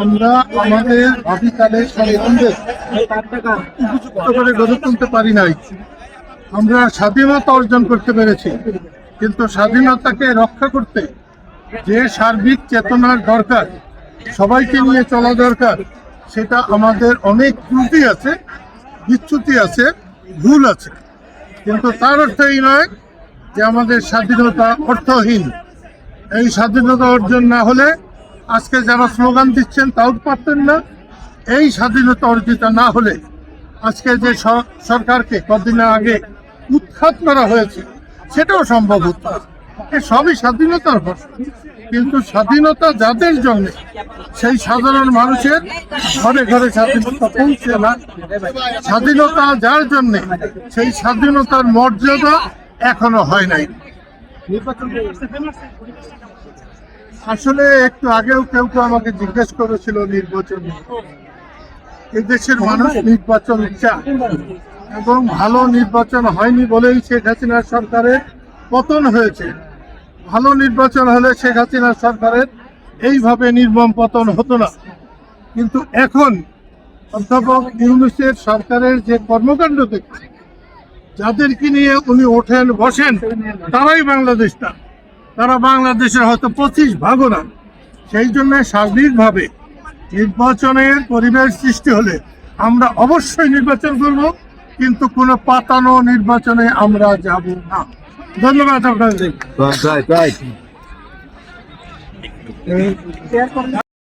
আমরা আমরা স্বাধীনতা অর্জন করতে পেরেছি, কিন্তু স্বাধীনতাকে রক্ষা করতে যে সার্বিক চেতনার দরকার, সবাইকে নিয়ে চলা দরকার, সেটা আমাদের অনেক ত্রুটি আছে। বিচ্যুতি আছে, ভুল আছে। কিন্তু তার অর্থ এই নয় যে আমাদের স্বাধীনতা অর্থহীন। এই স্বাধীনতা অর্জন না হলে আজকে যারা স্লোগান দিচ্ছেন তাও পারতেন না। এই স্বাধীনতা অর্জিত না হলে আজকে যে সরকারকে কদিন আগে উৎখাত করা হয়েছে, সেটাও সম্ভব হতো। এ সবই স্বাধীনতার ফসল কিন্তু স্বাধীনতা যাদের জন্য, সেই সাধারণ মানুষের ঘরে ঘরে স্বাধীনতা পৌঁছে না, স্বাধীনতা যার জন্য, সেই স্বাধীনতার মর্যাদা এখনও হয় নাই আসলে একটু আগেও কেউ কেউ আমাকে জিজ্ঞেস করেছিল নির্বাচন নিয়ে। এই দেশের মানুষ নির্বাচন চায় এবং ভালো নির্বাচন হয়নি বলেই শেখ হাসিনার সরকারের পতন হয়েছে ভালো নির্বাচন হলে শেখ হাসিনার সরকারের এইভাবে নির্মম পতন হতো না। কিন্তু এখন অধ্যাপক ইউনুসের সরকারের যে কর্মকাণ্ড দেখছে যাদেরকে নিয়ে উনি ওঠেন, বসেন, তারাই বাংলাদেশটা। তারা বাংলাদেশের হয়তো পঁচিশ ভাগও না। সেই জন্য সার্বিকভাবে নির্বাচনের পরিবেশ সৃষ্টি হলে আমরা অবশ্যই নির্বাচন করব, কিন্তু কোনো পাতানো নির্বাচনে আমরা যাব না। ধন্যবাদ আপনাদের.